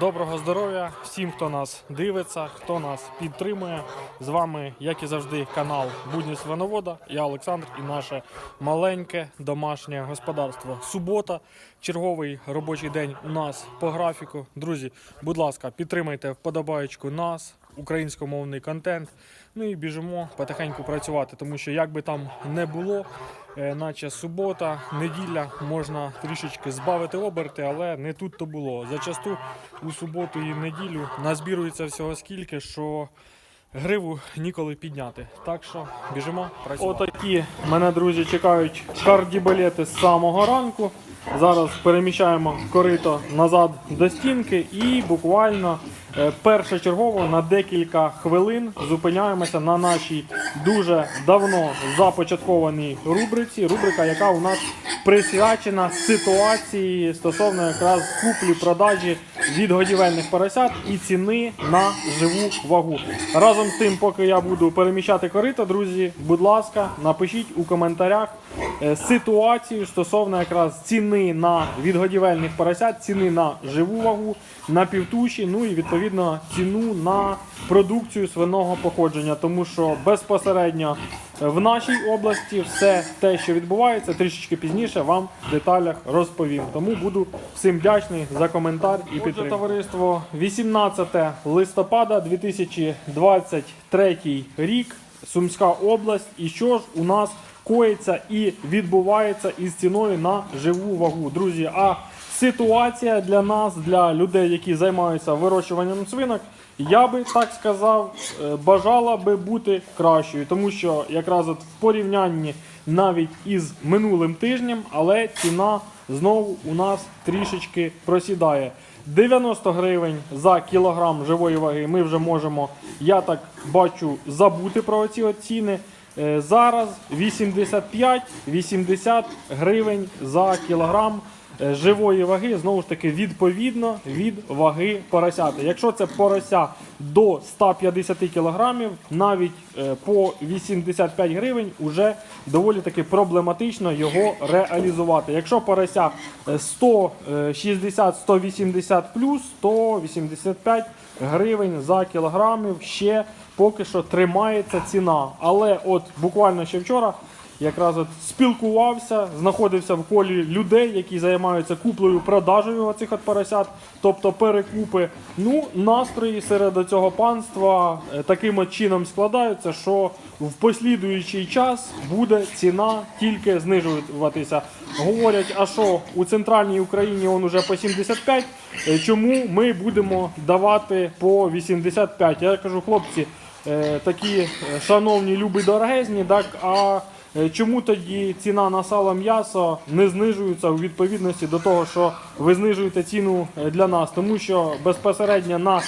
Доброго здоров'я всім, хто нас дивиться, хто нас підтримує. З вами, як і завжди, канал Будні Свиновода. Я Олександр і наше маленьке домашнє господарство. Субота, черговий робочий день у нас по графіку. Друзі, будь ласка, підтримайте вподобаєчку нас, українськомовний контент. Ну і біжимо потихеньку працювати, тому що як би там не було, е, наче субота, неділя, можна трішечки збавити оберти, але не тут то було. Зачасту у суботу і неділю назбірується всього скільки, що гриву ніколи підняти. Так що біжимо працювати. Отакі мене, друзі, чекають кардібалети з самого ранку. Зараз переміщаємо корито назад до стінки і буквально першочергово на декілька хвилин зупиняємося на нашій дуже давно започаткованій рубриці. Рубрика, яка у нас присвячена ситуації стосовно якраз куплі-продажі від годівельних поросят і ціни на живу вагу. Разом з тим, поки я буду переміщати корито, друзі, будь ласка, напишіть у коментарях е, ситуацію стосовно якраз ціни на відгодівельних поросят, ціни на живу вагу, на півтуші, ну і відповідно ціну на продукцію свиного походження, тому що безпосередньо в нашій області все те, що відбувається, трішечки пізніше вам в деталях розповім. Тому буду всім вдячний за коментар і підтримку. Товариство 18 листопада 2023 рік, Сумська область. І що ж у нас коїться і відбувається із ціною на живу вагу, друзі. А ситуація для нас, для людей, які займаються вирощуванням свинок, я би так сказав, е, бажала би бути кращою, тому що якраз от в порівнянні навіть із минулим тижнем, але ціна знову у нас трішечки просідає. 90 гривень за кілограм живої ваги ми вже можемо, я так бачу, забути про ці ціни. Е, Зараз 85-80 гривень за кілограм живої ваги, знову ж таки, відповідно від ваги поросяти. Якщо це порося до 150 кілограмів, навіть е, по 85 гривень вже доволі таки проблематично його реалізувати. Якщо порося е, 160-180 плюс, то 85 гривень за кілограмів ще поки що тримається ціна. Але от буквально ще вчора якраз от спілкувався, знаходився в колі людей, які займаються куплею, продажею оцих от поросят, тобто перекупи. Ну, настрої серед цього панства е, таким от чином складаються, що в послідуючий час буде ціна тільки знижуватися. Говорять, а що у центральній Україні он уже по 75, е, чому ми будемо давати по 85? Я кажу, хлопці, е, такі шановні, любі, дорогезні, так, а чому тоді ціна на сало м'ясо не знижується у відповідності до того, що ви знижуєте ціну е, для нас? Тому що безпосередньо на е,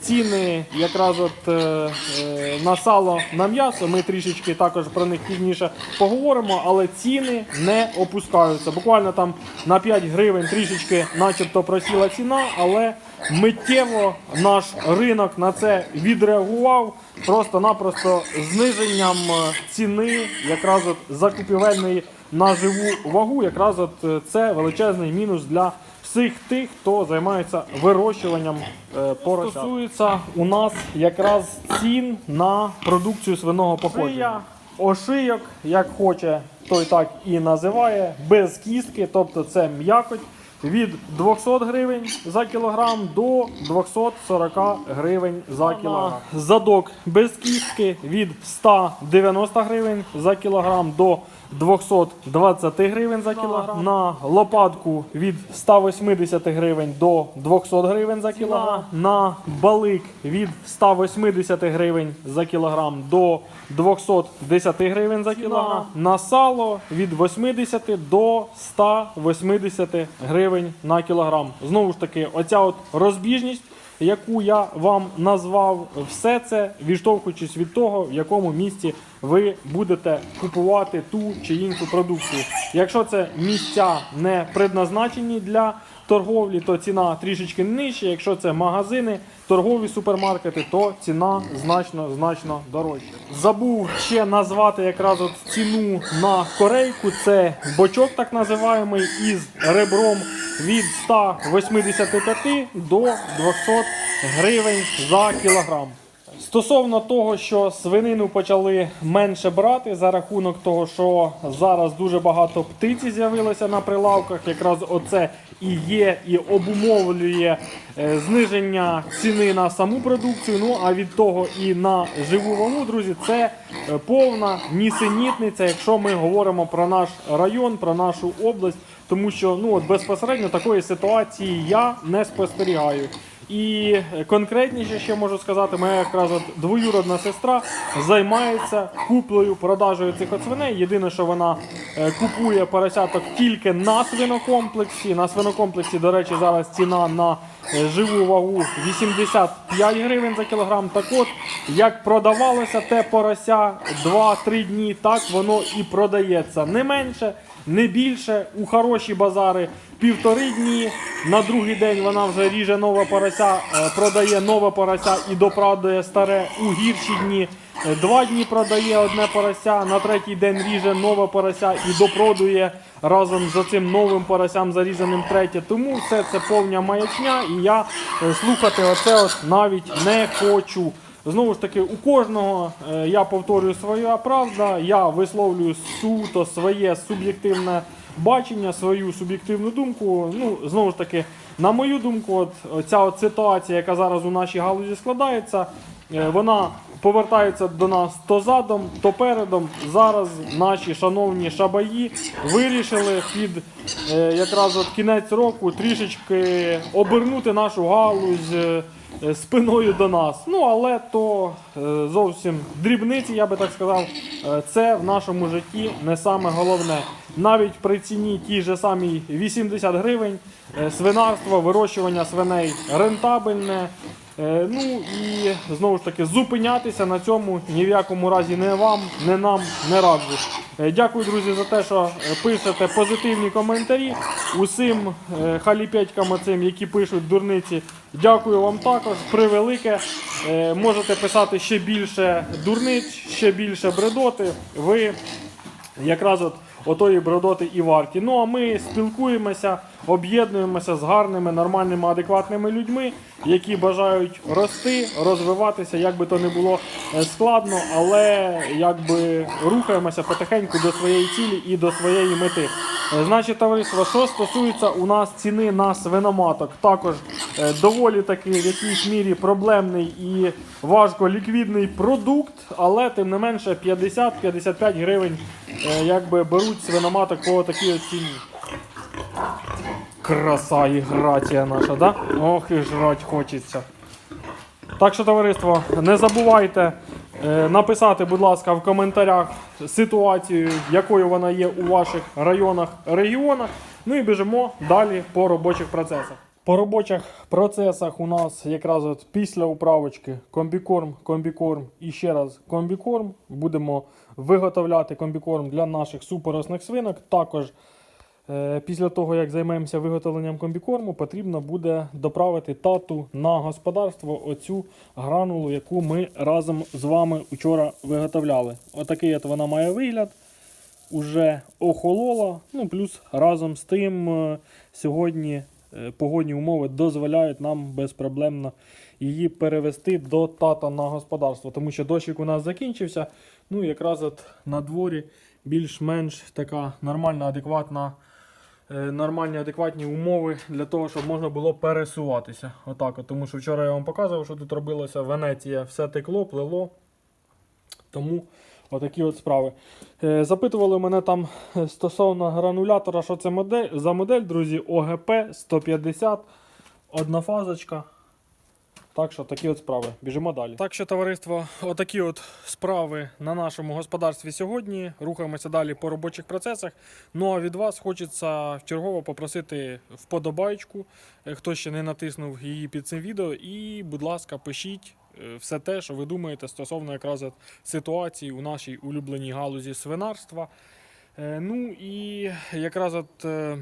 ціни якраз от е, е, на сало на м'ясо, ми трішечки також про них пізніше поговоримо, але ціни не опускаються. Буквально там на 5 гривень трішечки начебто просіла ціна, але миттєво наш ринок на це відреагував просто-напросто зниженням е, ціни якраз от закупівельної на живу вагу. Якраз от е, це величезний мінус для всіх тих, хто займається вирощуванням е, поросят. Стосується у нас якраз цін на продукцію свиного походження. Ошийок, як хоче, той так і називає, без кістки, тобто це м'якоть. Від 200 гривень за кілограм до 240 гривень за кілограм. Задок без кістки від 190 гривень за кілограм до 220 гривень за кілограм. На лопатку від 180 гривень до 200 гривень за кілограм. На балик від 180 гривень за кілограм до 210 гривень за кілограм. На сало від 80 до 180 гривень на кілограм. Знову ж таки, оця от розбіжність яку я вам назвав, все це відштовхуючись від того, в якому місці ви будете купувати ту чи іншу продукцію. Якщо це місця не предназначені для торговлі, то ціна трішечки нижча. Якщо це магазини, торгові супермаркети, то ціна значно значно дорожча. Забув ще назвати якраз от ціну на корейку. Це бочок, так називаємий, із ребром від 185 до 200 гривень за кілограм. Стосовно того, що свинину почали менше брати за рахунок того, що зараз дуже багато птиці з'явилося на прилавках, якраз оце і є, і обумовлює е, зниження ціни на саму продукцію. Ну а від того і на живу вагу, друзі, це е, повна нісенітниця, якщо ми говоримо про наш район, про нашу область, тому що ну от безпосередньо такої ситуації я не спостерігаю. І конкретніше ще можу сказати, моя якраз от двоюродна сестра займається куплею, продажею цих свиней. Єдине, що вона е, купує поросяток тільки на свинокомплексі. На свинокомплексі, до речі, зараз ціна на е, живу вагу 85 гривень за кілограм. Так от, як продавалося те порося 2-3 дні, так воно і продається. Не менше, не більше. У хороші базари півтори дні. На другий день вона вже ріже нове порося, е, продає нове порося і доправдує старе у гірші дні. Е, Два дні продає одне порося, на третій день ріже нове порося і допродує разом з цим новим поросям зарізаним третє. Тому все це повня маячня, і я е, слухати оце навіть не хочу. Знову ж таки, у кожного я повторюю своя правда, я висловлюю суто своє суб'єктивне бачення, свою суб'єктивну думку. Ну, знову ж таки, на мою думку, от ця от ситуація, яка зараз у нашій галузі складається, е, вона повертається до нас то задом, то передом. Зараз наші шановні шабаї вирішили під е, якраз от кінець року трішечки обернути нашу галузь. Е, Спиною до нас. Ну, але то е, зовсім дрібниці, я би так сказав, Е, це в нашому житті не саме головне. Навіть при ціні тій же самій 80 гривень свинарство, вирощування свиней рентабельне. Е, Ну і знову ж таки зупинятися на цьому ні в якому разі не вам, не нам не раджу. Е, Дякую, друзі, за те, що е, пишете позитивні коментарі. Усім халіпетькам цим, які пишуть дурниці. Дякую вам також. Превелике. Можете писати ще більше дурниць, ще більше бредоти. Ви якраз от отої бродоти і варті. Ну а ми спілкуємося, об'єднуємося з гарними, нормальними, адекватними людьми, які бажають рости, розвиватися, як би то не було е, складно, але якби рухаємося потихеньку до своєї цілі і до своєї мети. Е, Значить, товариство, що стосується у нас ціни на свиноматок, також доволі таки в якійсь мірі проблемний і важко ліквідний продукт, але тим не менше 50-55 гривень е, якби беруть свиноматок по такій ціні. Краса і грація наша, да? Ох і жрать хочеться. Так що, товариство, не забувайте е, написати, будь ласка, в коментарях ситуацію, якою вона є у ваших районах, регіонах. Ну і біжимо далі по робочих процесах. По робочих процесах у нас якраз от після управочки комбікорм, комбікорм і ще раз комбікорм. Будемо виготовляти комбікорм для наших супоросних свинок. Також Е, Після того, як займемося виготовленням комбікорму, потрібно буде доправити тату на господарство оцю гранулу, яку ми разом з вами вчора виготовляли. Отакий от вона має вигляд. Уже охолола. Ну, плюс разом з тим е, сьогодні погодні умови дозволяють нам безпроблемно її перевести до тата на господарство. Тому що дощик у нас закінчився. Ну, якраз от на дворі більш-менш така нормальна, адекватна е, нормальні адекватні умови для того, щоб можна було пересуватися. Отак, от. Тому що вчора я вам показував, що тут робилося Венеція, все текло, плило. Тому отакі от справи. Е, Запитували мене там стосовно гранулятора, що це модель, за модель, друзі, ОГП 150, однофазочка. Так що такі от справи. Біжимо далі. Так що, товариство, отакі от справи на нашому господарстві сьогодні. Рухаємося далі по робочих процесах. Ну а від вас хочеться вчергово попросити вподобайку, е, хто ще не натиснув її під цим відео. І, будь ласка, пишіть все те, що ви думаєте стосовно якраз ситуації у нашій улюбленій галузі свинарства. Е, Ну і якраз от. е,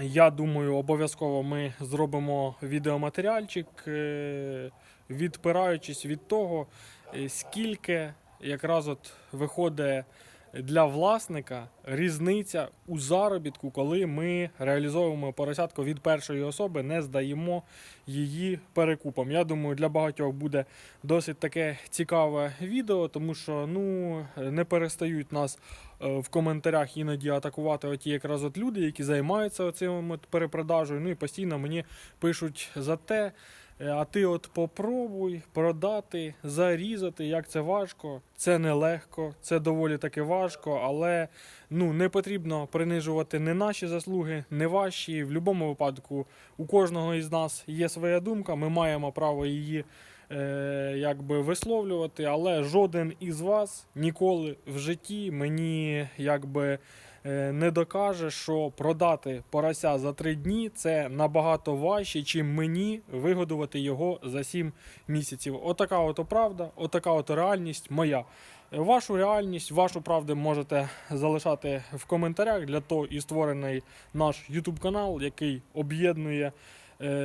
я думаю, обов'язково ми зробимо відеоматеріальчик, е, відпираючись від того, е, скільки якраз от виходить для власника різниця у заробітку, коли ми реалізовуємо поросятку від першої особи, не здаємо її перекупом. Я думаю, для багатьох буде досить таке цікаве відео, тому що ну не перестають нас е, в коментарях іноді атакувати оті якраз от люди, які займаються цим перепродажею. Ну і постійно мені пишуть за те. Е, А ти от попробуй продати, зарізати, як це важко. Це нелегко, це доволі таки важко, але ну не потрібно принижувати не наші заслуги, не ваші. В будь-якому випадку у кожного із нас є своя думка. Ми маємо право її е, якби висловлювати, але жоден із вас ніколи в житті мені якби не докаже, що продати порося за три дні це набагато важче, чим мені вигодувати його за сім місяців. Отака от правда, отака от реальність моя. Е, Вашу реальність, вашу правду можете залишати в коментарях. Для того і створений наш YouTube канал, який об'єднує е,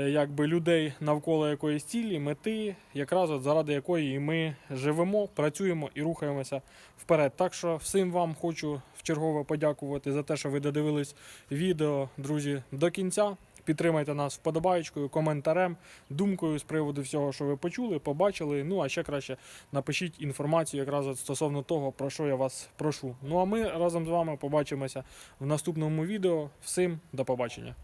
якби людей навколо якоїсь цілі, мети, якраз от заради якої ми живемо, працюємо і рухаємося вперед. Так що всім вам хочу вчергове подякувати за те, що ви додивились відео, друзі, до кінця. Підтримайте нас вподобаєчкою, коментарем, думкою з приводу всього, що ви почули, побачили. Ну а ще краще напишіть інформацію якраз от стосовно того, про що я вас прошу. Ну а ми разом з вами побачимося в наступному відео. Всім до побачення.